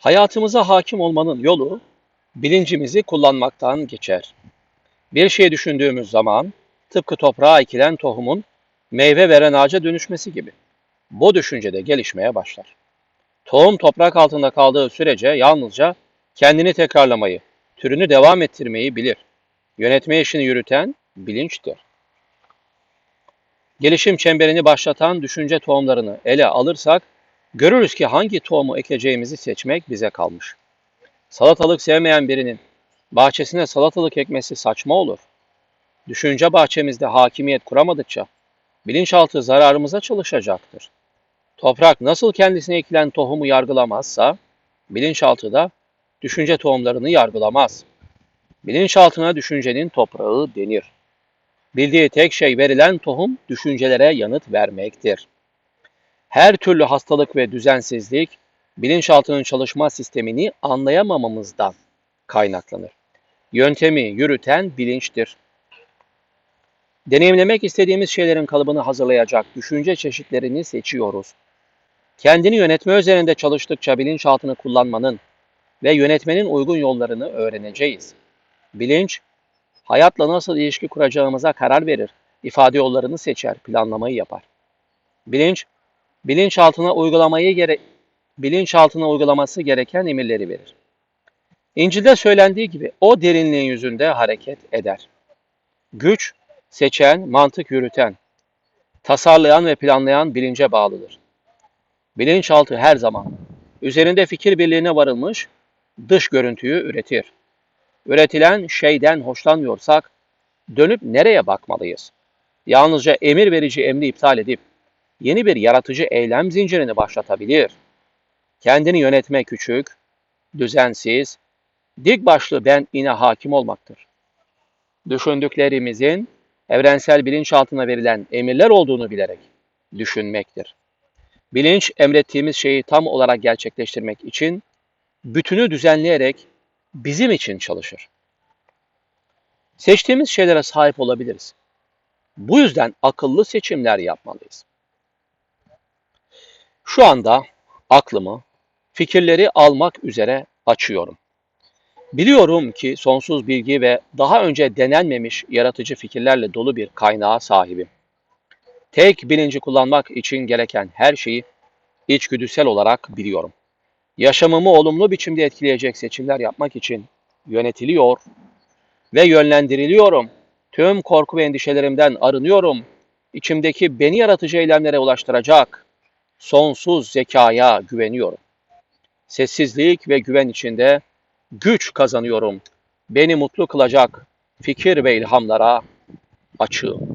Hayatımıza hakim olmanın yolu bilincimizi kullanmaktan geçer. Bir şey düşündüğümüz zaman tıpkı toprağa ekilen tohumun meyve veren ağaca dönüşmesi gibi bu düşünce de gelişmeye başlar. Tohum toprak altında kaldığı sürece yalnızca kendini tekrarlamayı, türünü devam ettirmeyi bilir. Yönetme işini yürüten bilinçtir. Gelişim çemberini başlatan düşünce tohumlarını ele alırsak görürüz ki hangi tohumu ekeceğimizi seçmek bize kalmış. Salatalık sevmeyen birinin bahçesine salatalık ekmesi saçma olur. Düşünce bahçemizde hakimiyet kuramadıkça bilinçaltı zararımıza çalışacaktır. Toprak nasıl kendisine ekilen tohumu yargılamazsa, bilinçaltı da düşünce tohumlarını yargılamaz. Bilinçaltına düşüncenin toprağı denir. Bildiği tek şey verilen tohum düşüncelere yanıt vermektir. Her türlü hastalık ve düzensizlik bilinçaltının çalışma sistemini anlayamamamızdan kaynaklanır. Yöntemi yürüten bilinçtir. Deneyimlemek istediğimiz şeylerin kalıbını hazırlayacak düşünce çeşitlerini seçiyoruz. Kendini yönetme üzerinde çalıştıkça bilinçaltını kullanmanın ve yönetmenin uygun yollarını öğreneceğiz. Bilinç, hayatla nasıl ilişki kuracağımıza karar verir, ifade yollarını seçer, planlamayı yapar. Bilinç, bilinçaltına uygulamayı gere bilinçaltına uygulaması gereken emirleri verir. İncil'de söylendiği gibi o derinliğin yüzünde hareket eder. Güç, seçen, mantık yürüten, tasarlayan ve planlayan bilince bağlıdır. Bilinçaltı her zaman üzerinde fikir birliğine varılmış dış görüntüyü üretir. Üretilen şeyden hoşlanmıyorsak dönüp nereye bakmalıyız? Yalnızca emir verici emri iptal edip yeni bir yaratıcı eylem zincirini başlatabilir. Kendini yönetme küçük, düzensiz, dik başlı ben ine hakim olmaktır. Düşündüklerimizin evrensel bilinçaltına verilen emirler olduğunu bilerek düşünmektir. Bilinç emrettiğimiz şeyi tam olarak gerçekleştirmek için bütünü düzenleyerek bizim için çalışır. Seçtiğimiz şeylere sahip olabiliriz. Bu yüzden akıllı seçimler yapmalıyız. Şu anda aklımı fikirleri almak üzere açıyorum. Biliyorum ki sonsuz bilgi ve daha önce denenmemiş yaratıcı fikirlerle dolu bir kaynağa sahibim. Tek bilinci kullanmak için gereken her şeyi içgüdüsel olarak biliyorum. Yaşamımı olumlu biçimde etkileyecek seçimler yapmak için yönetiliyor ve yönlendiriliyorum. Tüm korku ve endişelerimden arınıyorum. İçimdeki beni yaratıcı eylemlere ulaştıracak sonsuz zekaya güveniyorum. Sessizlik ve güven içinde güç kazanıyorum. Beni mutlu kılacak fikir ve ilhamlara açığım.